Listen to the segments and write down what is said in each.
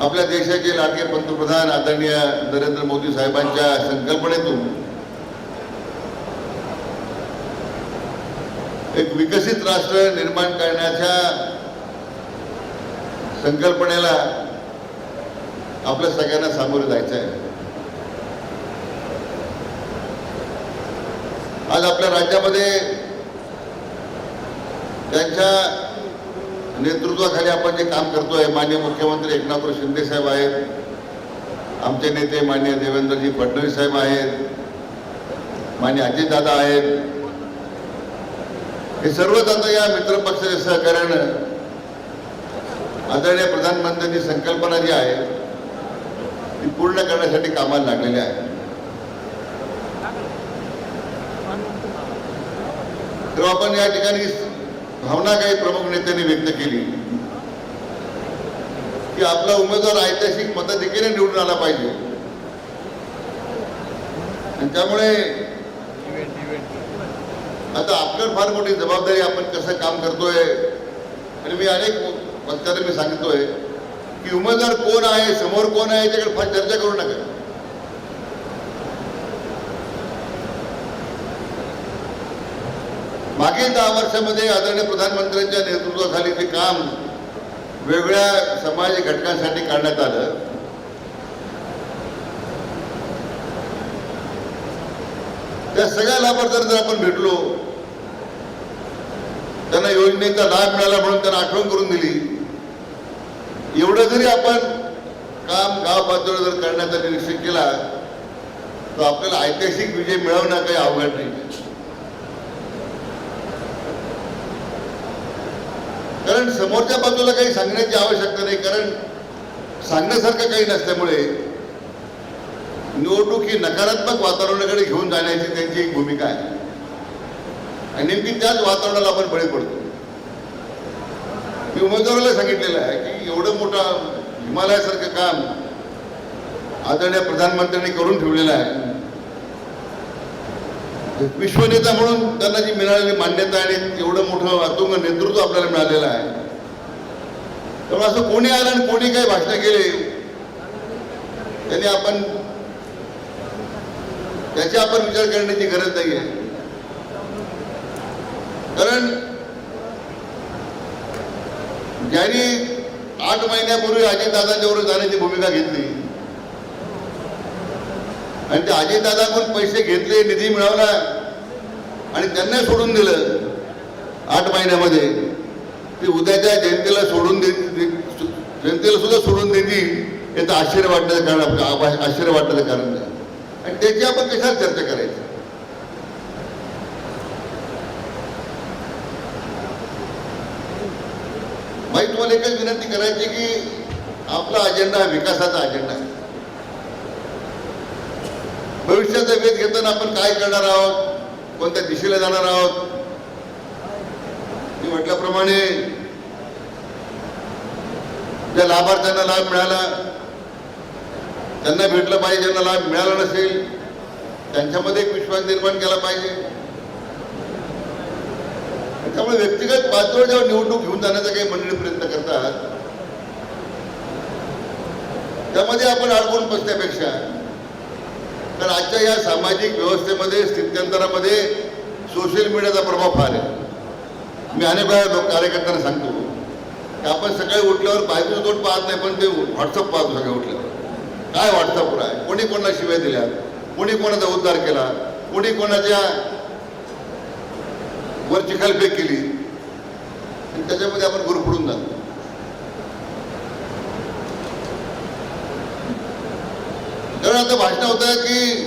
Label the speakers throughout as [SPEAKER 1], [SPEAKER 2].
[SPEAKER 1] आपल्या देशाचे लाडके पंतप्रधान आदरणीय नरेंद्र मोदी साहेबांच्या संकल्पनेतून एक विकसित राष्ट्र निर्माण करण्याच्या संकल्पनेला आपल्या सगळ्यांना सामोरे जायचं आहे आज आपल्या राज्यामध्ये त्यांच्या नेतृत्वाखाली आपण जे काम करतोय माननीय मुख्यमंत्री एकनाथराव शिंदे साहेब आहेत. आमचे नेते माननीय देवेंद्रजी फडणवीस साहेब आहेत. मान्य अजितदादा आहेत. हे सर्वच आता या मित्रपक्षाच्या सहकार्यानं आदरणीय प्रधानमंत्र्यांची संकल्पना जी आहे ती पूर्ण करण्यासाठी कामाला लागलेली आहे तर आपण या ठिकाणी भावना काही प्रमुख नेत्यांनी व्यक्त केली. की आपला उमेदवार ऐतिहासिक मताधिक्याने निवडून आला पाहिजे. आणि त्यामुळे आता आपल्यावर फार मोठी जबाबदारी आपण कसं काम करतोय आणि मी अनेक वक्त्याला मी सांगतोय की उमेदवार कोण आहे समोर कोण आहे त्याच्याकडे फार चर्चा करू नका. मागील दहा वर्षामध्ये आदरणीय प्रधानमंत्र्यांच्या नेतृत्वाखाली ते काम वेगळ्या समाज घटकांसाठी काढण्यात आलं. त्या सगळ्या लाभार्थ्यांना जर आपण भेटलो त्यांना योजनेचा लाभ मिळाला म्हणून त्यांना आठवण करून दिली एवढं जरी आपण काम गाव पातळीवर जर करण्याचा निश्चय केला तर आपल्याला ऐतिहासिक विजय मिळवणं काही अवघड नाही. कारण समोरच्या बाजूला काही सांगण्याची आवश्यकता नाही कारण सांगण्यासारखं काही नसल्यामुळे निवडणूक ही नकारात्मक वातावरणाकडे घेऊन जाण्याची त्यांची एक भूमिका आहे. आणि नेमकी त्याच वातावरणाला आपण बळी पडतो. मी उमेदवाराला सांगितलेलं आहे की एवढं मोठं हिमालयासारखं काम आदरणीय प्रधानमंत्र्यांनी करून ठेवलेलं आहे. विश्वनेता म्हणून त्यांना जी मिळालेली मान्यता आणि एवढं मोठं अतुंग नेतृत्व आपल्याला मिळालेलं आहे. त्यामुळे असं कोणी आलं आणि कोणी काही भाषण केले त्यांनी आपण त्याची आपण विचार करण्याची गरज नाही आहे. कारण ज्यांनी आठ महिन्यापूर्वी अजितदादांच्यावर जाण्याची भूमिका घेतली आणि ते अजितदादाकडून पैसे घेतले निधी मिळवला. आणि त्यांना सोडून दिलं आठ महिन्यामध्ये. ते उद्याच्या जनतेला सोडून दे जनतेला सुद्धा सोडून देतील याचं आश्चर्य वाटण्याचं कारण आपलं आश्चर्य वाटण्याचं कारण नाही. आणि त्याची आपण कशाला चर्चा करायची? माहीत तुम्हाला एकच विनंती करायची की आपला अजेंडा हा विकासाचा अजेंडा आहे. भविष्याचा वेध घेताना आपण काय करणार आहोत? कोणत्या दिशेला जाणार आहोत? मी म्हटल्याप्रमाणे ज्या लाभार्थ्यांना लाभ मिळाला त्यांना भेटलं पाहिजे ज्यांना लाभ मिळाला नसेल त्यांच्यामध्ये एक विश्वास निर्माण केला पाहिजे. त्यामुळे व्यक्तिगत पातळीवर जेव्हा निवडणूक घेऊन जाण्याचा काही मंडळी प्रयत्न करतात त्यामध्ये आपण अडकून बसण्यापेक्षा तर आजच्या या सामाजिक व्यवस्थेमध्ये स्थित्यंतरामध्ये सोशल मीडियाचा प्रभाव फार आहे. मी अनेक वेळा लोक कार्यकर्त्यांना सांगतो की आपण सकाळी उठल्यावर बायकोचं तोंड पाहत नाही पण ते व्हॉट्सअप पाहतो सकाळी उठल्यावर. काय व्हॉट्सअपवर आहे? कोणी कोणाला शिवाय दिल्या? कोणी कोणाचा उद्धार केला? कोणी कोणाच्या वर चिखलफेक केली? आणि त्याच्यामध्ये आपण गुरफडून जातो. कारण आता भाषण होत आहे की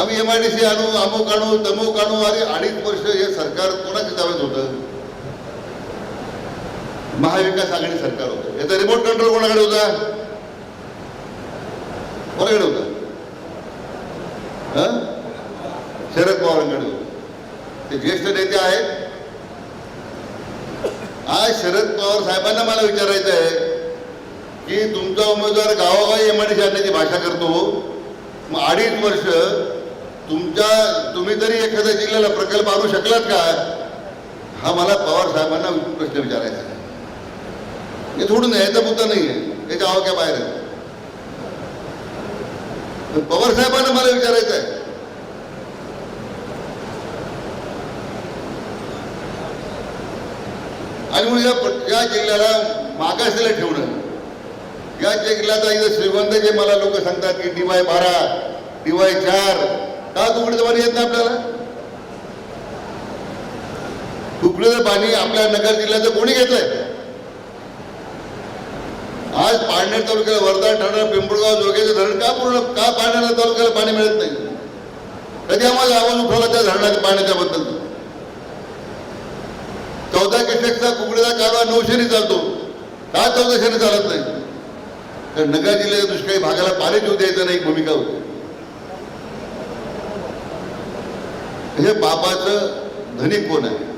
[SPEAKER 1] आम्ही एम आय डी सी आणू अमुक आणू तमुक आणू आणि अडीच वर्ष हे सरकार कोणाच्या ताब्यात होतं? महाविकास आघाडी सरकार होतं. याचा रिमोट कंट्रोल कोणाकडे होता? कोणाकडे होता? शरद पवारांकडे ते ज्येष्ठ नेते आहेत. आज शरद पवार साहेबांना मला विचारायचं आहे की तुमचा उमेदवार गावोगावी एमआयडीसी आणण्याची भाषा करतो. मग अडीच वर्ष तुमच्या तुम्ही तरी एखाद्या जिल्ह्याला प्रकल्प आणू शकलात का? हा मला पवार साहेबांना प्रश्न विचारायचा आहे. हे सोडून याचा मुद्दा नाही आहे याच्या आवाक्या बाहेर आहे. पवार साहेबांना मला विचारायचं आहे. आणि म्हणून या जिल्ह्याला मागासला ठेवणं. या जिल्ह्याचा इथं श्रीमंत जे मला लोक सांगतात की डीवाय बारा डीवाय चार का तुकडीचं पाणी येत नाही आपल्याला? तुकडीचं पाणी आपल्या नगर जिल्ह्याचं कोणी घेत आज पाडनेर तालुक्याला वर्धा ठाणा पिंपळगाव जोगेचं धरण का पूर्ण का पाडण्याला तालुक्याला पाणी मिळत नाही? कधी आम्हाला आवाज उठवला त्या धरणाच्या पाण्याच्या बद्दल? चौदा किटेकचा कुकडीचा कारवा नऊशेने चालतो. का चौदाशेने चालत नाही? तर नगर जिल्ह्याच्या दुष्काळी भागाला पाणी देऊ द्यायचं नाही एक भूमिका होती. हे बाबाचं धनिक कोण आहे?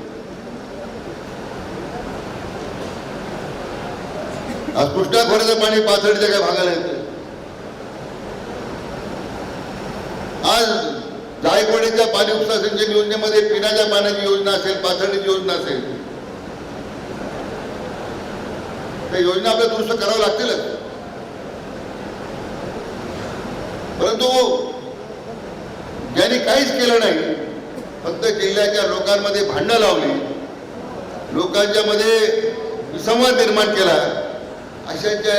[SPEAKER 1] आज कृष्णा खोऱ्याचं पाणी पाथर्डीच्या काय भागाला येतं आज जायकवाडीच्या पाणी उपसा सिंचन योजनेमध्ये पिण्याच्या पाण्याची योजना असेल पाथर्डीची योजना असेल. त्या योजना आपल्या दुरुस्त करावं लागतीलच. परंतु ज्यांनी काहीच केलं नाही फक्त जिल्ह्याच्या लोकांमध्ये भांडणं लावली लोकांच्या मध्ये विसंवाद निर्माण केला अशाच्या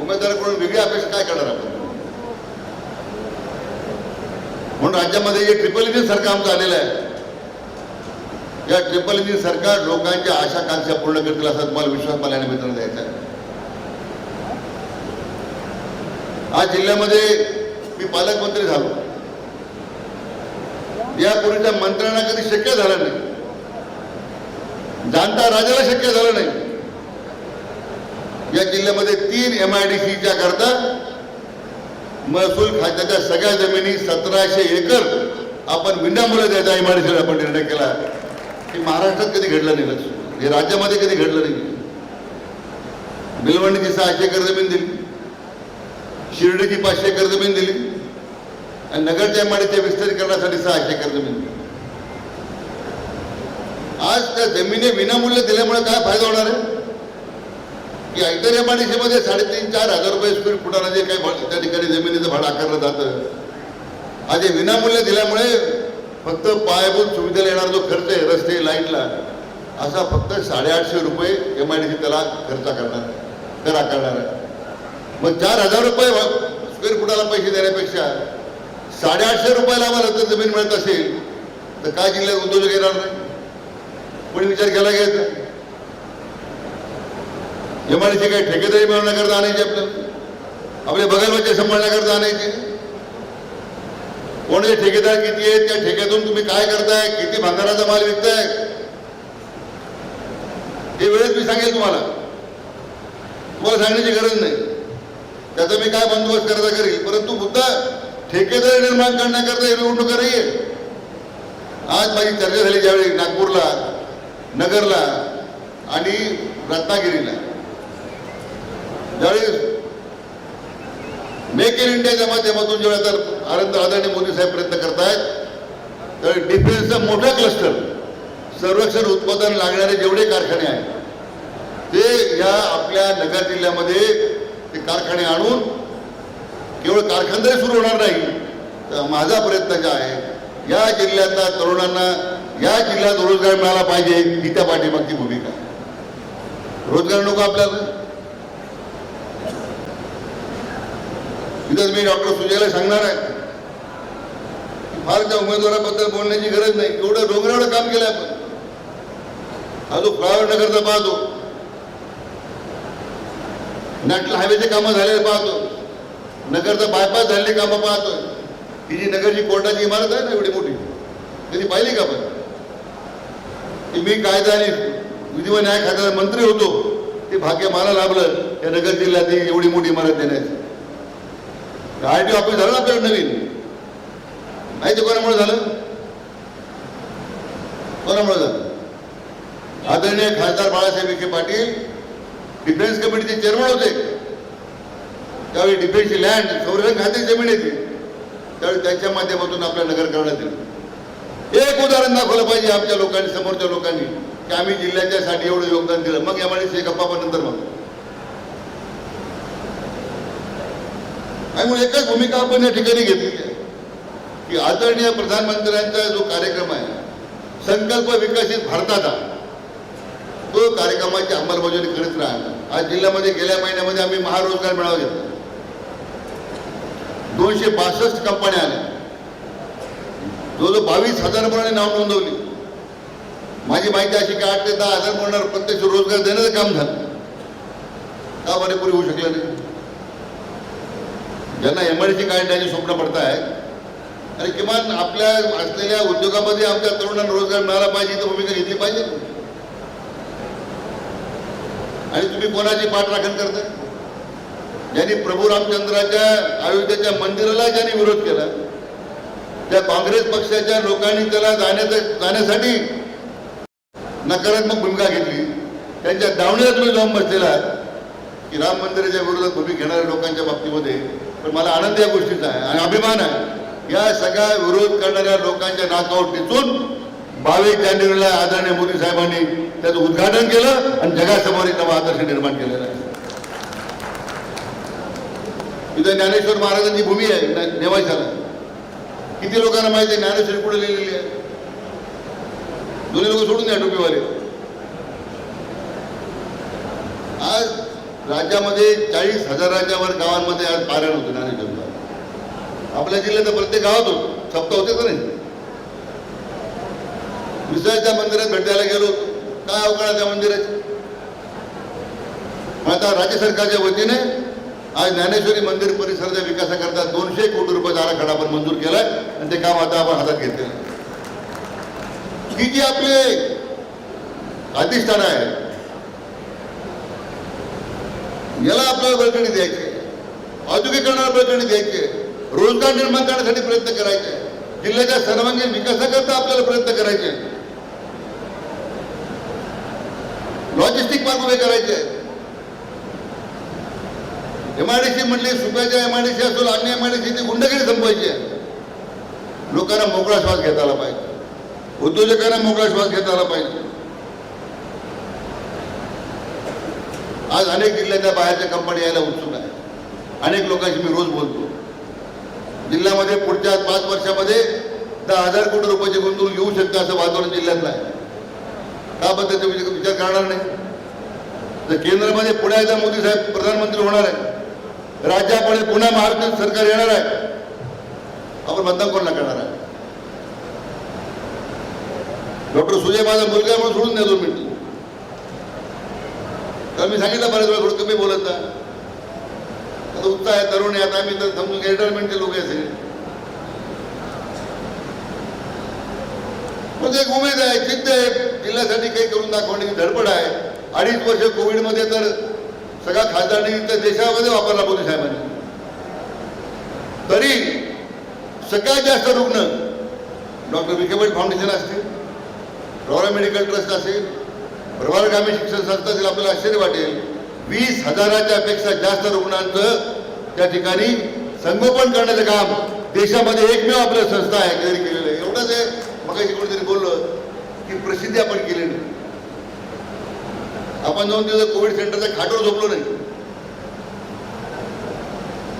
[SPEAKER 1] उमेदवाराकडून वेगळी अपेक्षा काय करणार आपण? म्हणून राज्यामध्ये जे ट्रिपल इंजिन सरकार आमचं आलेलं आहे. या ट्रिपल इंजिन सरकार लोकांच्या आशाकांक्षा पूर्ण करतील असा तुम्हाला विश्वास मला या निमित्तानं द्यायचा आहे. आज जिल्ह्यामध्ये मी पालकमंत्री झालो. यापूर्वीच्या मंत्र्यांना कधी शक्य झालं नाही. जाणता राजाला शक्य झालं नाही. या जिल्ह्यामध्ये तीन एम आय डी सीच्या करता महसूल खात्याच्या सगळ्या जमिनी सतराशे एकर आपण विनामूल्य द्यायचा एम आय डी आपण निर्णय केला. हे महाराष्ट्रात कधी घडलं नाही लक्ष. हे राज्यामध्ये कधी घडलं नाही. बिलवंडीची सहाशे एकर जमीन दिली. शिर्डीची पाचशे एकर जमीन दिली. आणि नगरच्या माडीच्या विस्तारीकरणासाठी सहाशे एकर जमीन. आज त्या जमिनी विनामूल्य दिल्यामुळे काय फायदा होणार आहे? की ऐतर एमआयडीसीमध्ये साडेतीन चार हजार रुपये स्क्वेअर फुटाला जे काही त्या ठिकाणी जमिनीचं भाडं आकारलं जातं. आज हे विनामूल्य दिल्यामुळे फक्त पायाभूत सुविधेला येणारा जो खर्च आहे रस्ते लाईटला असा फक्त साडेआठशे रुपये एम आय डी सी त्याला खर्च करणार आहे कर आकारणार आहे. मग चार हजार रुपये स्क्वेअर फुटाला पैसे देण्यापेक्षा साडेआठशे रुपयाला आम्हाला जर जमीन मिळत असेल तर काय जिल्ह्यात उद्योजक येणार नाही? कोणी विचार केला घ्यायचा एम आय काही ठेकेदारी मिळवण्याकरता आणायचे आपल्याला? आपले बगलमध्ये सांभाळण्याकरता आणायचे? कोणाचे ठेकेदार किती आहेत? त्या ठेक्यातून तुम्ही काय करताय? किती भांगाराचा माल विकताय? हे वेळेत मी सांगेल तुम्हाला. तुम्हाला सांगण्याची गरज नाही. त्याचा मी काय बंदोबस्त करता करील? परंतु मुद्दा ठेकेदार निर्माण करण्याकरता ही निवडणूक नाही आहे आज माझी चर्चा झाली ज्यावेळी नागपूरला नगरला आणि रत्नागिरीला. ज्यावेळी मेक इन इंडियाच्या माध्यमातून जेव्हा तर आनंद आदरणी मोदी साहेब प्रयत्न करतायत तर डिफेन्सचा मोठा क्लस्टर संरक्षण उत्पादन लागणारे जेवढे कारखाने आहेत ते या आपल्या नगर जिल्ह्यामध्ये ते कारखाने आणून केवळ कारखानदारी सुरू होणार नाही तर माझा प्रयत्न काय आहे? या जिल्ह्यातल्या तरुणांना या जिल्ह्यात रोजगार मिळाला पाहिजे ही त्या पाठीमागची भूमिका रोजगार नको आपल्याला. तिथं मी डॉक्टर सुजयला सांगणार आहे. फार त्या उमेदवाराबद्दल बोलण्याची गरज नाही. एवढं डोंगरावर काम केलं आपण. हा जो फ्लावर नगरचा पाहतो. नॅशनल हायवेचे कामं झालेले पाहतो. नगरचा बायपास झालेली कामं पाहतोय ही जी नगरची कोर्टाची इमारत आहे ना एवढी मोठी कधी पाहिली का पण की मी कायदा आणि विधी व न्याय खात्याचा मंत्री होतो ते भाग्य मला लाभलं या नगर जिल्ह्यात एवढी मोठी इमारत देण्याची. आय टी ऑफिस झालं ना आपल्याला नवीन? माहिती कोणामुळे झालं? कोणामुळे झालं? आदरणीय खासदार बाळासाहेब विखे पाटील डिफेन्स कमिटीचे चेअरमन होते. त्यावेळी डिफेन्सची लँड संरक्षण खात्याची जमीन येते. त्यावेळी त्यांच्या माध्यमातून आपल्या नगरकरणात येईल. एक उदाहरण दाखवलं पाहिजे आमच्या लोकांनी समोरच्या लोकांनी की आम्ही जिल्ह्याच्यासाठी एवढं योगदान दिलं. मग या माणसे गप्पा नंतर मग. त्यामुळे एकच भूमिका आपण या ठिकाणी घेतली. की आदरणीय प्रधानमंत्र्यांचा जो कार्यक्रम आहे संकल्प विकसित भारताचा तो कार्यक्रमाची अंमलबजावणी करत राहणार आज जिल्ह्यामध्ये गेल्या महिन्यामध्ये आम्ही महारोजगार मेळावा घेतला. दोनशे बासष्ट कंपन्या आल्या जवळजवळ बावीस हजार मुलांनी नाव नोंदवली. माझी माहिती अशी की आठ ते दहा हजार मुलांना प्रत्यक्ष रोजगार देण्याचं काम झालं. का बरे पुढे होऊ शकलं नाही? ज्यांना एमआयडीसी काढण्याची स्वप्न पडतायत आणि किमान आपल्या असलेल्या उद्योगामध्ये आमच्या तरुणांना रोजगार मिळाला पाहिजे तर भूमिका घेतली पाहिजे. आणि तुम्ही कोणाची पाठराखण करताय? ज्यांनी प्रभू रामचंद्राच्या अयोध्येच्या मंदिराला ज्यांनी विरोध केला त्या काँग्रेस पक्षाच्या लोकांनी त्याला जाण्याचा जाण्यासाठी नकारात्मक भूमिका घेतली. त्यांच्या दावणीला तुम्ही जाऊन बसलेला आहे की राम मंदिराच्या विरोधात भूमिका घेणाऱ्या लोकांच्या बाबतीमध्ये. पण मला आनंद या गोष्टीचा आहे आणि अभिमान आहे. या सगळ्या विरोध करणाऱ्या लोकांच्या नाकावर टिचून बावीस जानेवारीला आदरणीय मोदी साहेबांनी त्याचं उद्घाटन केलं आणि जगासमोर एक नवा आदर्श निर्माण केलेला आहे. इथं ज्ञानेश्वर महाराजांची भूमी आहे न- किती लोकांना माहिती आहे ज्ञानेश्वरी कुठे लिहिलेली आहे? दोन्ही लोक सोडून द्या टोपीवाले. आज राज्यामध्ये चाळीस हजाराच्या वर गावांमध्ये आज पारायण होतं ज्ञानेश्वर आपल्या जिल्ह्यात प्रत्येक गावात होतो. सप्ताह होते का नाही? विसर्जच्या मंदिरात भेट द्यायला गेलो. काय अवकाळ त्या मंदिराची आता राज्य सरकारच्या वतीने आज ज्ञानेश्वरी मंदिर परिसराच्या विकासाकरता दोनशे कोटी रुपयाचा आराखडा आपण मंजूर केलाय आणि ते काम आता आपण हातात घेतलेलं किती ही जी आपले अधिष्ठान आहे. याला आपल्याला बळकणी द्यायची. औद्योगिकरणाला बळकणी द्यायची. रोजगार निर्माण करण्यासाठी प्रयत्न करायचे. जिल्ह्याच्या सर्वांगीण विकासाकरता आपल्याला प्रयत्न करायचे. लॉजिस्टिक पार्क उभे करायचे. एमआयडीसी म्हटली सुप्याच्या एमआयडीसी असो अन्य एमआयडीसी ती गुंडगिरी संपवायची. आहे लोकांना मोकळा श्वास घेता आला पाहिजे. उद्योजकांना मोकळा श्वास घेता आला पाहिजे. आज अनेक जिल्ह्याच्या बाहेरच्या कंपन्या यायला उत्सुक आहे. अनेक लोकांशी मी रोज बोलतो. जिल्ह्यामध्ये पुढच्या पाच वर्षामध्ये दहा हजार कोटी रुपयाची गुंतवणूक येऊ शकते असं वातावरण जिल्ह्यातलं आहे. त्याबद्दल बद्दल विचार करणार नाही? तर केंद्रामध्ये पुढे एकदा मोदी साहेब प्रधानमंत्री होणार आहे राज्यापुढे पुन्हा महाराष्ट्र सरकार येणार आहे. आपण मतदान कोणाला करणार आहे? डॉक्टर सुजय माझा मुलगा म्हणून सोडून द्या दोन मिनिट. तर मी सांगितलं बऱ्याच वेळा थोडं कमी बोलत जा. आता उत्साह आहे तरुण आहे आता आम्ही तर समजून रिटायरमेंटचे लोक आहे सगळे म्हणजे एक उमेद आहे जिद्द आहे जिल्ह्यासाठी काही करून दाखवण्याची धडपड आहे. अडीच वर्ष कोविडमध्ये तर सगळ्या खासदारांनी तर देशामध्ये वापरला मोदी साहेबांनी. तरी सगळ्यात जास्त रुग्ण डॉक्टर विखेबट फाउंडेशन असतील रॉयल मेडिकल ट्रस्ट असेल प्रभारगामी शिक्षण संस्था असेल आपल्याला आश्चर्य वाटेल. वीस हजाराच्या पेक्षा जास्त रुग्णांचं त्या ठिकाणी संगोपन करण्याचं काम देशामध्ये एकमेव आपल्या संस्था आहे केलेलं आहे. एवढंच आहे. मग कोणीतरी बोललं की प्रसिद्धी आपण केली नाही. आपण जाऊन दिवस कोविड सेंटरच्या खाटवर झोपलो नाही.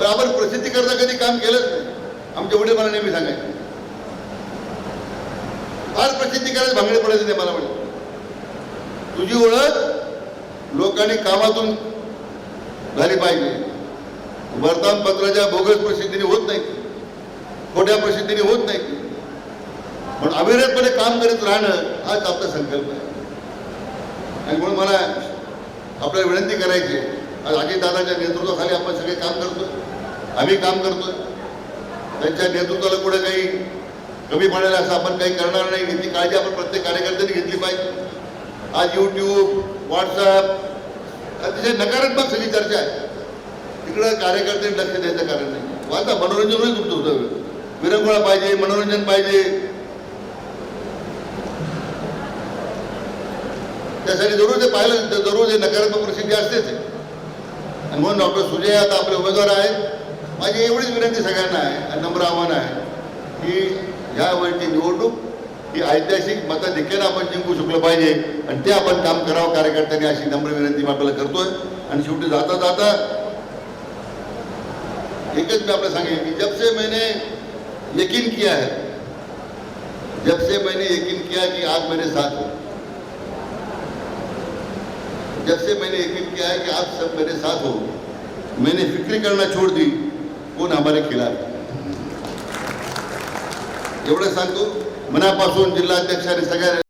[SPEAKER 1] पण आपण प्रसिद्धी करता कधी काम केलंच नाही. आमचे वडील मला नेहमी सांगायचे. फार प्रसिद्धी करायला भांगडे पडायचे ते मला म्हणजे तुझी ओळख लोकांनी कामातून झाली पाहिजे. वर्तमानपत्राच्या बोगस प्रसिद्धीने होत नाही. खोट्या प्रसिद्धीने होत नाही. पण अविरतपणे काम करीत राहणं हाच आपला संकल्प आहे. आणि म्हणून मला आपल्याला विनंती करायची आहे. आज अजितदादाच्या नेतृत्वाखाली आपण सगळे काम करतो आम्ही काम करतो त्यांच्या नेतृत्वाला पुढे काही कमी पडेल असं आपण काही करणार नाही. याची काळजी आपण प्रत्येक कार्यकर्त्यांनी घेतली पाहिजे. आज यूट्यूब व्हॉट्सअप अतिशय नकारात्मक सगळी चर्चा आहे. तिकडं कार्यकर्त्यांनी लक्ष द्यायचं कारण नाही. वाचा मनोरंजनही तुमचं होतं. विरंगुळा पाहिजे मनोरंजन पाहिजे. त्यासाठी जरूर ते पाहिलं तर जरूर ते नकारात्मक प्रसिद्धी असतेच आणि म्हणून डॉक्टर सुजय आता आपले उमेदवार आहेत. माझी एवढीच विनंती सगळ्यांना आहे आणि नम्र आव्हान आहे की या निवडणूक ही ऐतिहासिक मताधिक्यानं आपण जिंकू शकलो पाहिजे आणि ते आपण काम करावं कार्यकर्त्यांनी अशी नम्र विनंती मी आपल्याला करतोय. आणि शेवटी जाता जाता एकच मी आपल्याला सांगेन की जब से मैंने यकीन किया है जब से मैंने यकीन किया कि आज मेरे साथ हो जब से मैंने यकीन किया है कि आप सब मेरे साथ हो, मैंने फ़िक्र करना छोड़ दी कोण हमारे खिलाफ? एवढं सांगतो, मनापासून जिल्हाध्यक्षांनी सगळ्या